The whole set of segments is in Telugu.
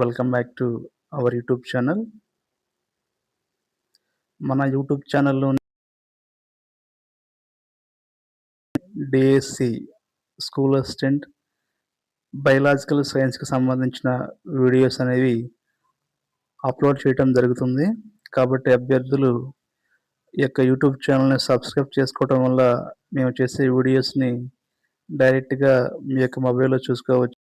Welcome back to our YouTube channel. మన యూట్యూబ్ ఛానల్లో డిఎస్సి స్కూల్ అసిస్టెంట్ బయలాజికల్ సైన్స్కి సంబంధించిన వీడియోస్ అనేవి అప్లోడ్ చేయటం జరుగుతుంది. కాబట్టి అభ్యర్థులు ఈ యొక్క యూట్యూబ్ ఛానల్ని సబ్స్క్రైబ్ చేసుకోవటం వల్ల మేము చేసే వీడియోస్ని డైరెక్ట్గా మీ యొక్క మొబైల్లో చూసుకోవచ్చు.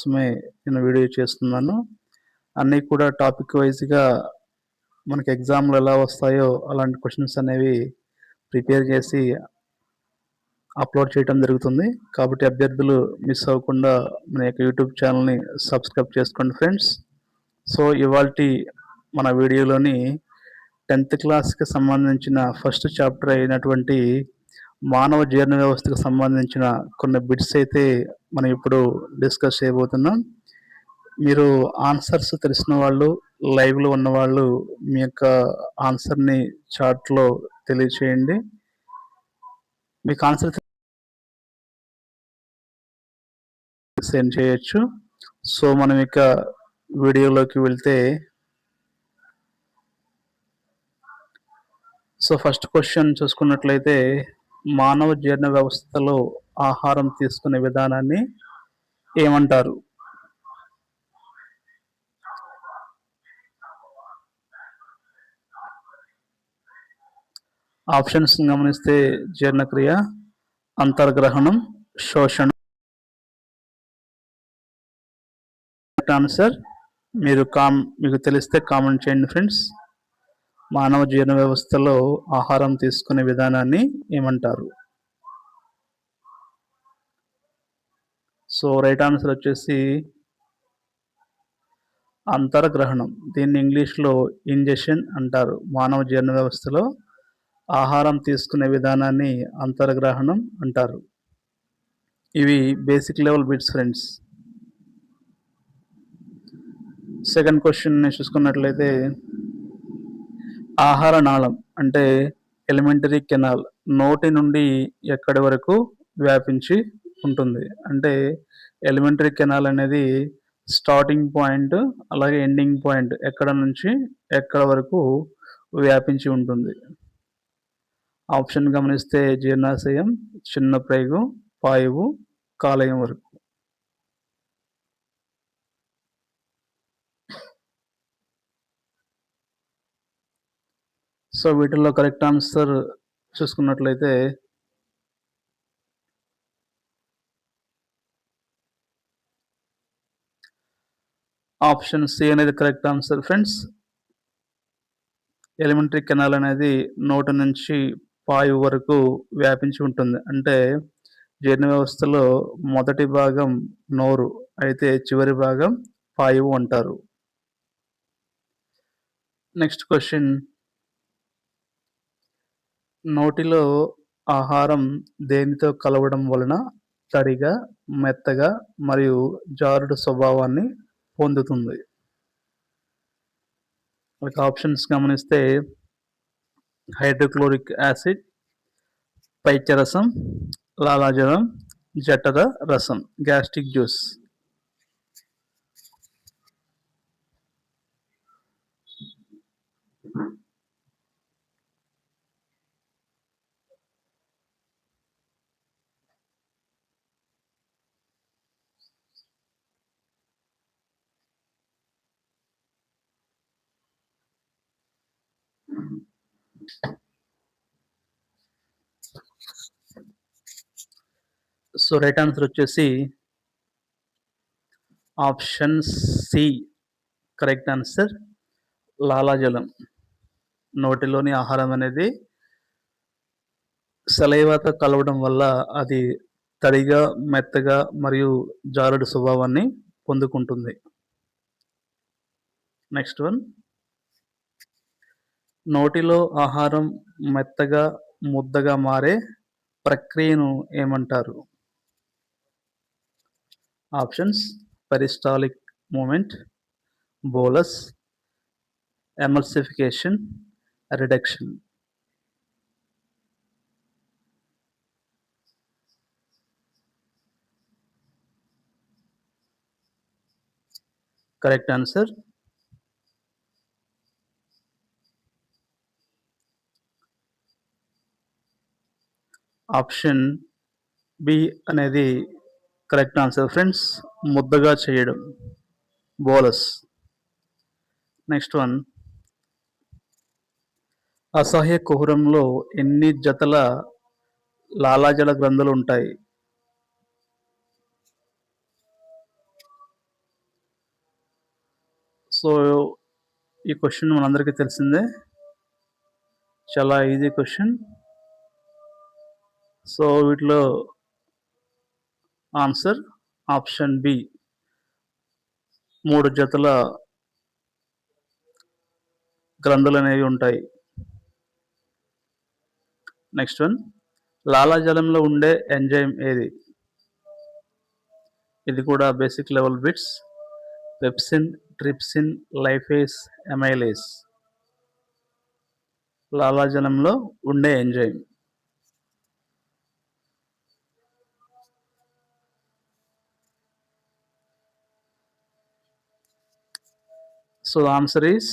కోసమే నేను వీడియో చేస్తున్నాను. అన్నీ కూడా టాపిక్ వైజ్గా మనకి ఎగ్జామ్లు ఎలా వస్తాయో అలాంటి క్వశ్చన్స్ అనేవి ప్రిపేర్ చేసి అప్లోడ్ చేయడం జరుగుతుంది. కాబట్టి అభ్యర్థులు మిస్ అవ్వకుండా మన యొక్క యూట్యూబ్ ఛానల్ని సబ్స్క్రైబ్ చేసుకోండి ఫ్రెండ్స్. సో ఇవాళ మన వీడియోలోని టెన్త్ క్లాస్కి సంబంధించిన ఫస్ట్ చాప్టర్ అయినటువంటి మానవ జీర్ణ వ్యవస్థకు సంబంధించిన కొన్ని బిట్స్ అయితే మనం ఇప్పుడు డిస్కస్ చేయబోతున్నాం. మీరు ఆన్సర్స్ తెలిసిన వాళ్ళు లైవ్లో ఉన్న వాళ్ళు మీ యొక్క ఆన్సర్ని చాట్లో తెలియచేయండి. మీకు ఆన్సర్ సెండ్ చేయొచ్చు. సో మనం ఇక వీడియోలోకి వెళ్తే సో ఫస్ట్ క్వశ్చన్ చూసుకున్నట్లయితే మానవ జీర్ణ వ్యవస్థలో ఆహారం తీసుకునే విధానాన్ని ఏమంటారు? ఆప్షన్స్ గమనిస్తే జీర్ణక్రియ అంతర్గ్రహణం శోషణ. ఆన్సర్ మీరు కామ్ మీకు తెలిస్తే కామెంట్ చేయండి ఫ్రెండ్స్. మానవ జీర్ణ వ్యవస్థలో ఆహారం తీసుకునే విధానాన్ని ఏమంటారు? సో రైట్ ఆన్సర్ వచ్చేసి అంతర్గ్రహణం. దీన్ని ఇంగ్లీష్లో ఇంజెషన్ అంటారు. మానవ జీర్ణ వ్యవస్థలో ఆహారం తీసుకునే విధానాన్ని అంతర్గ్రహణం అంటారు. ఇవి basic level bits friends. Second question చూసుకున్నట్లయితే ఆహార నాళం అంటే ఎలిమెంటరీ కెనాల్ నోటి నుండి ఎక్కడి వరకు వ్యాపించి ఉంటుంది. అంటే ఎలిమెంటరీ కెనాల్ అనేది స్టార్టింగ్ పాయింట్ అలాగే ఎండింగ్ పాయింట్ ఎక్కడ నుంచి ఎక్కడ వరకు వ్యాపించి ఉంటుంది. ఆప్షన్ గమనిస్తే జీర్ణాశయం చిన్న ప్రేగు పాయువు కాలయం వరకు. సో వీటిల్లో కరెక్ట్ ఆన్సర్ చూసుకున్నట్లయితే ఆప్షన్ సి అనేది correct answer friends alimentary canal అనేది నోటి నుంచి పాయు వరకు వ్యాపించి ఉంటుంది. అంటే జీర్ణ వ్యవస్థలో మొదటి భాగం నోరు అయితే చివరి భాగం పాయువు అంటారు. నెక్స్ట్ క్వశ్చన్ నోటిలో ఆహారం దేనితో కలవడం వలన తడిగా మెత్తగా మరియు జారుడు స్వభావాన్ని పొందుతుంది? ఆప్షన్స్ గమనిస్తే హైడ్రోక్లోరిక్ యాసిడ్ పైత్యరసం లాలాజలం జఠర రసం gastric juice. So right answer వచ్చేసి ఆప్షన్ సి కరెక్ట్ ఆన్సర్ లాలాజలం. నోటిలోని ఆహారం అనేది సెలైవాతో కలవడం వల్ల అది తడిగా మెత్తగా మరియు జారుడు స్వభావాన్ని పొందుకుంటుంది. నెక్స్ట్ వన్ నోటిలో ఆహారం మెత్తగా ముద్దగా మారే ప్రక్రియను ఏమంటారు? Options peristaltic moment bolus emulsification reduction. Correct answer option B అనేది కరెక్ట్ ఆన్సర్. ఫ్రెండ్స్ ముద్దగా చేయడం. Bolus next one. అసహ్య కుహరంలో ఎన్ని జతల లాలాజల గ్రంథులు ఉంటాయి? సో ఈ క్వశ్చన్ మనందరికీ తెలిసిందే. చాలా ఈజీ క్వశ్చన్. సో వీటిలో ఆన్సర్ ఆప్షన్ బి. మూడు జతల గ్రంథులు అనేవి ఉంటాయి. Next one. లాలాజలంలో ఉండే ఎంజైమ్ ఏది? ఇది కూడా basic level bits. Pepsin trypsin lipase amylase. లాలాజలంలో ఉండే enzyme. So the answer is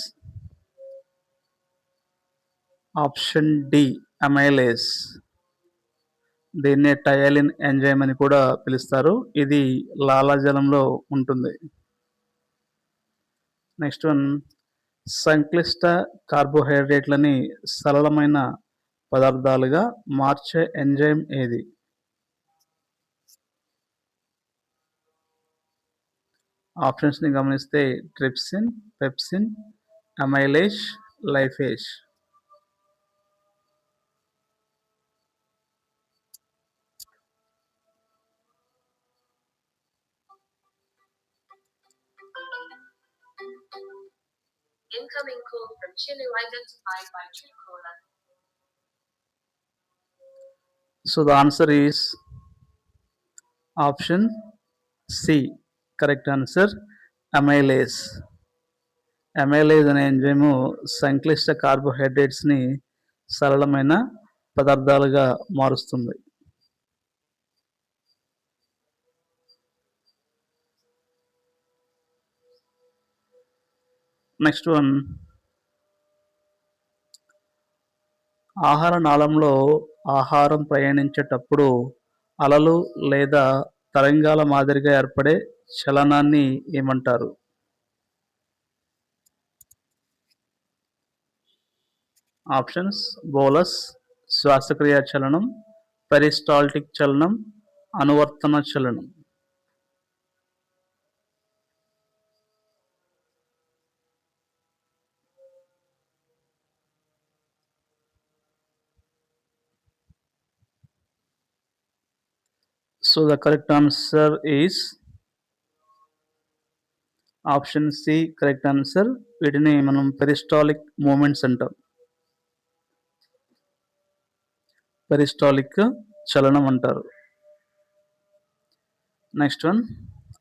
option D amylase. దీన్నే టయాలిన్ ఎంజైమ్ అని కూడా పిలుస్తారు. ఇది లాలాజలంలో ఉంటుంది. నెక్స్ట్ వన్ సంక్లిష్ట కార్బోహైడ్రేట్లని సరళమైన పదార్థాలుగా మార్చే ఎంజైమ్ ఏది? ఆప్షన్స్ని గమనిస్తే trypsin pepsin amylase lipase Incoming call from Chilu identified by Truecaller. So the answer is option C. Correct answer amylase amylase అనే ఎంజైము సంక్లిష్ట కార్బోహైడ్రేట్స్ని సరళమైన పదార్థాలుగా మారుస్తుంది. నెక్స్ట్ వన్ ఆహార నాళంలో ఆహారం ప్రయాణించేటప్పుడు అలలు లేదా తరంగాల మాదిరిగా ఏర్పడే చలనాన్ని ఏమంటారు? ఆప్షన్స్ బోలస్ శ్వాసక్రియ చలనం పెరిస్టాల్టిక్ చలనం అనువర్తన చలనం. So the correct answer is option C correct answer. వీటిని మనం పెరిస్టాలిక్ మూమెంట్స్ అంటాం. పెరిస్టాలిక్ చలనం అంటారు. నెక్స్ట్ వన్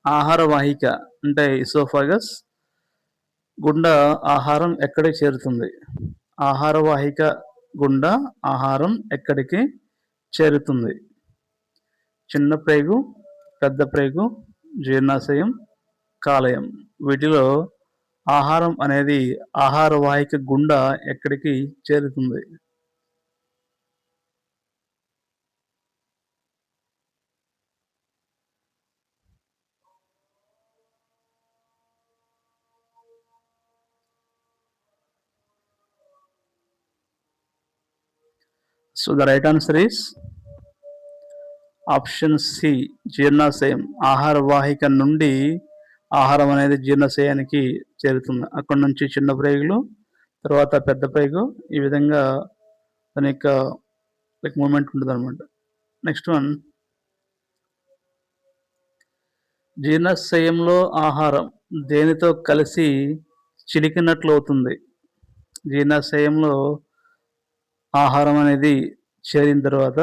ఆహార వాహిక అంటే ఇసోఫాగస్ గుండా ఆహారం ఎక్కడికి చేరుతుంది? ఆహార వాహిక గుండా ఆహారం ఎక్కడికి చేరుతుంది? చిన్న ప్రేగు పెద్ద ప్రేగు జీర్ణాశయం కాలయం. వీటిలో ఆహారం అనేది ఆహార వాహిక గుండా ఎక్కడికి చేరుతుంది? So the right answer is option C జీర్ణాశయం. ఆహార వాహిక నుండి ఆహారం అనేది జీర్ణశయానికి చేరుతుంది. అక్కడ నుంచి చిన్న ప్రేగులు తర్వాత పెద్ద ప్రేగు ఈ విధంగా దాని యొక్క లైక్ మూమెంట్ ఉంటుంది అనమాట నెక్స్ట్ వన్ జీర్ణశయంలో ఆహారం దేనితో కలిసి చిలికినట్లు అవుతుంది జీర్ణాశయంలో ఆహారం అనేది చేరిన తర్వాత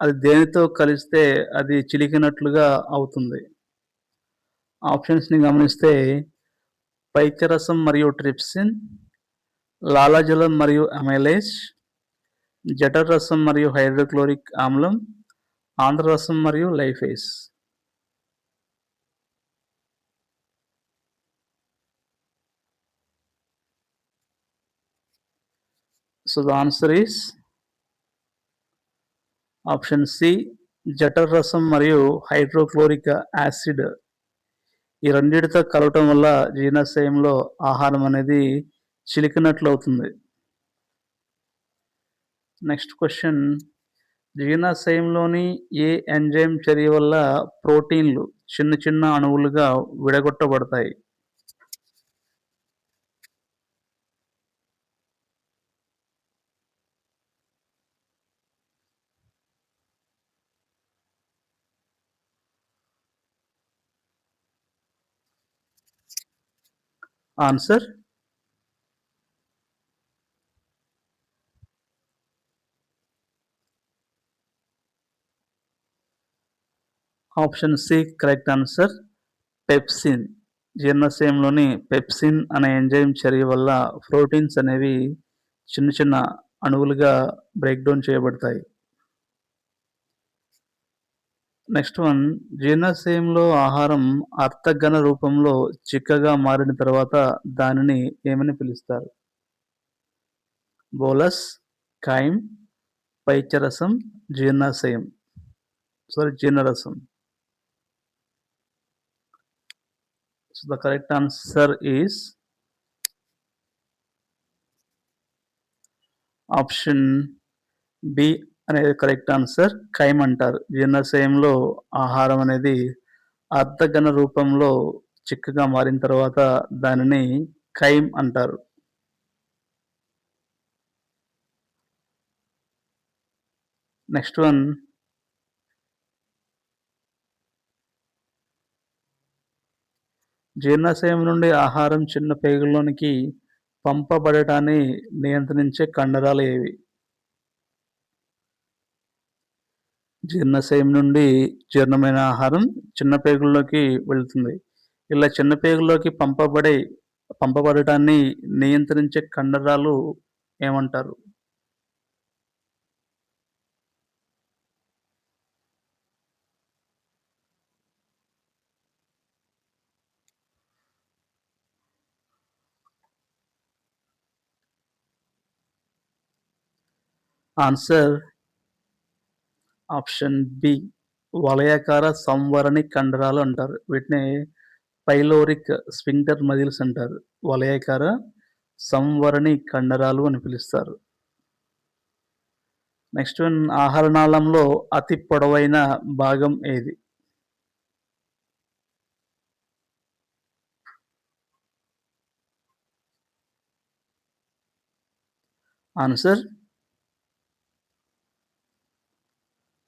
అది దేనితో కలిస్తే అది చిలికినట్లుగా అవుతుంది? ఆప్షన్స్ని గమనిస్తే పైత్యరసం మరియు ట్రిప్సిన్ లాలాజలం మరియు అమైలేజ్ జఠర్ రసం మరియు హైడ్రోక్లోరిక్ ఆమ్లం ఆంధ్రరసం మరియు లైఫేస్ So the answer is option C. Jatarasam Mariyu hydrochloric acid ఈ రెండింటితో కలవటం వల్ల జీర్ణాశయంలో ఆహారం అనేది చిలికినట్లు అవుతుంది నెక్స్ట్ క్వశ్చన్. జీర్ణాశయంలోని ఏ ఎంజైమ్ చర్య వల్ల ప్రోటీన్లు చిన్న చిన్న అణువులుగా విడగొట్టబడతాయి? Answer? Option C correct answer. Pepsin. జీర్ణశయంలోని pepsin అనే ఎంజైమ్ చర్య వల్ల ప్రోటీన్స్ అనేవి చిన్న చిన్న అణువులుగా బ్రేక్డౌన్ చేయబడతాయి. Next one. జీర్ణాశయంలో ఆహారం అర్థఘన రూపంలో చిక్కగా మారిన తర్వాత దానిని ఏమని పిలుస్తారు? బోలస్ కాయం పైచరసం జీర్ణాశయం. Sorry జీర్ణరసం. So the correct answer is option B అనేది కరెక్ట్ ఆన్సర్ ఖైమ్ అంటారు. జీర్ణాశయంలో ఆహారం అనేది అర్ధఘన రూపంలో చిక్కగా మారిన తర్వాత దానిని ఖైమ్ అంటారు. నెక్స్ట్ వన్ జీర్ణాశయం నుండి ఆహారం చిన్న పేగుల్లోనికి పంపబడటాన్ని నియంత్రించే కండరాలు ఏవి? జీర్ణశయం నుండి జీర్ణమైన ఆహారం చిన్న పేగుల్లోకి వెళుతుంది. ఇలా చిన్న పేగుల్లోకి పంపబడే పంపబడటాన్ని నియంత్రించే కండరాలు ఏమంటారు? ఆన్సర్ ఆప్షన్ బి వలయాకార సంవరణి కండరాలు అంటారు. వీటిని పైలోరిక్ స్పింక్టర్ మజిల్స్ అంటారు. వలయాకార సంవరణి కండరాలు అని పిలుస్తారు. నెక్స్ట్ వన్ ఆహారనాళంలో అతి పొడవైన భాగం ఏది? Answer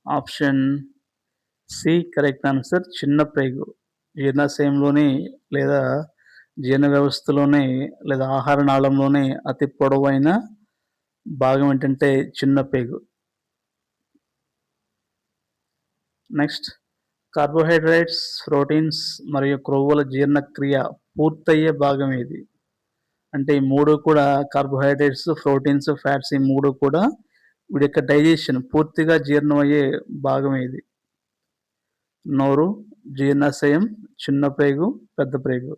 option C correct answer. చిన్న ప్రేగు. జీర్ణాశయంలోని లేదా జీర్ణ వ్యవస్థలోని లేదా ఆహార నాళంలోనే అతి పొడవైన భాగం ఏంటంటే చిన్న పేగు నెక్స్ట్ కార్బోహైడ్రేట్స్ ప్రోటీన్స్ మరియు క్రొవ్వుల జీర్ణక్రియ పూర్తయ్యే భాగం ఇది అంటే ఈ మూడు కూడా కార్బోహైడ్రేట్స్ ప్రోటీన్స్ ఫ్యాట్స్ ఈ మూడు కూడా వీడి యొక్క డైజెషన్ పూర్తిగా జీర్ణమయ్యే భాగం ఏది నోరు జీర్ణాశయం చిన్న ప్రేగు పెద్ద ప్రేగు.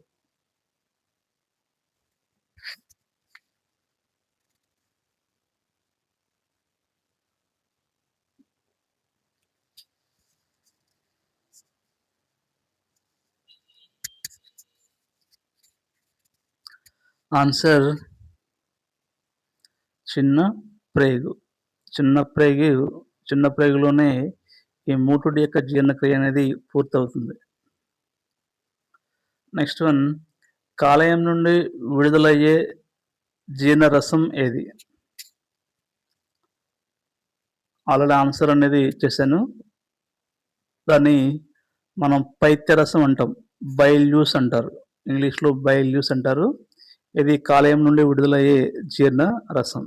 ఆన్సర్ చిన్న ప్రేగు. చిన్న ప్రేగు చిన్న ప్రేగులోనే ఈ మూటుడి యొక్క జీర్ణక్రియ అనేది పూర్తవుతుంది. నెక్స్ట్ వన్ కాలేయం నుండి విడుదలయ్యే జీర్ణరసం ఏది? ఆల్రెడీ ఆన్సర్ అనేది ఇచ్చేసాను దాన్ని మనం పైత్యరసం అంటాం. బైల్ జ్యూస్ అంటారు. ఇంగ్లీష్లో బైల్ జ్యూస్ అంటారు. ఇది కాలేయం నుండి విడుదలయ్యే జీర్ణ రసం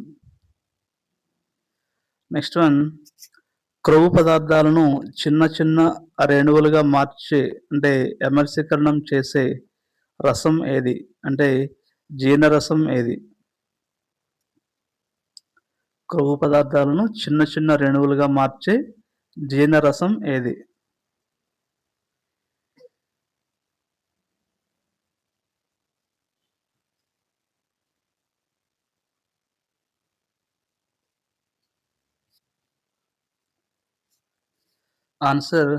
నెక్స్ట్ వన్. క్రొవ్వు పదార్థాలను చిన్న చిన్న రేణువులుగా మార్చి అంటే ఎమర్సీకరణం చేసే రసం ఏది? అంటే జీర్ణరసం ఏది? క్రొవ్వు పదార్థాలను చిన్న చిన్న రేణువులుగా మార్చే జీర్ణరసం ఏది? ఆన్సర్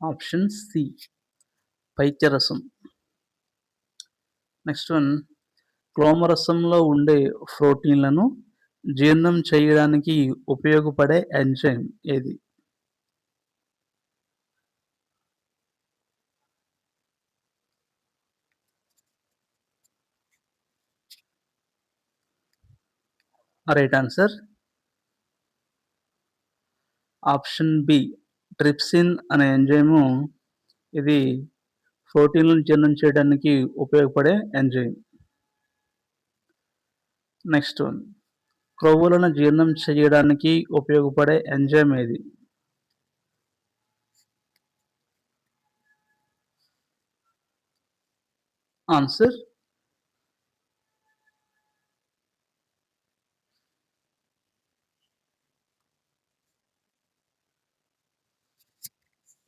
ఆప్షన్ సి పైత్యరసం. నెక్స్ట్ వన్ క్లోమరసంలో ఉండే ప్రోటీన్లను జీర్ణం చేయడానికి ఉపయోగపడే ఎంజైమ్ ఏది? Right answer option B trypsin అనే ఎంజైము. ఇది ప్రోటీన్లను జీర్ణం చేయడానికి ఉపయోగపడే ఎంజైమ్. Next one. క్రొవ్వులను జీర్ణం చేయడానికి ఉపయోగపడే ఎంజైమ్ ఏది? Answer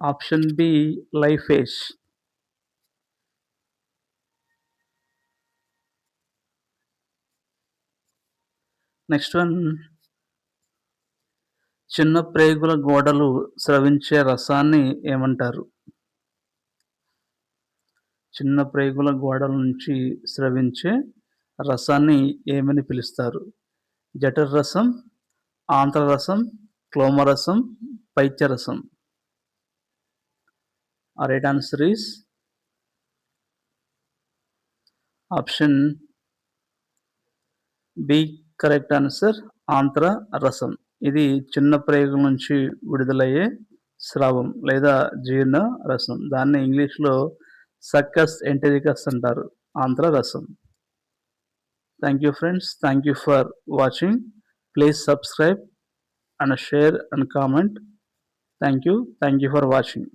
option B lipase next one చిన్న ప్రేగుల గోడలు స్రవించే రసాన్ని ఏమంటారు? చిన్న ప్రేగుల గోడల నుంచి స్రవించే రసాన్ని ఏమని పిలుస్తారు? జఠర రసం ఆంధ్రరసం క్లోమరసం పైత్యరసం. ఆ right answer is option B correct answer Andhra రసం. ఇది చిన్న ప్రయోగం నుంచి విడుదలయ్యే స్రావం లేదా జీర్ణ రసం. దాన్ని ఇంగ్లీష్లో సక్కస్ ఎంటెరికస్ అంటారు ఆంధ్ర రసం. Thank you friends thank you for watching please subscribe and share and comment thank you thank you for watching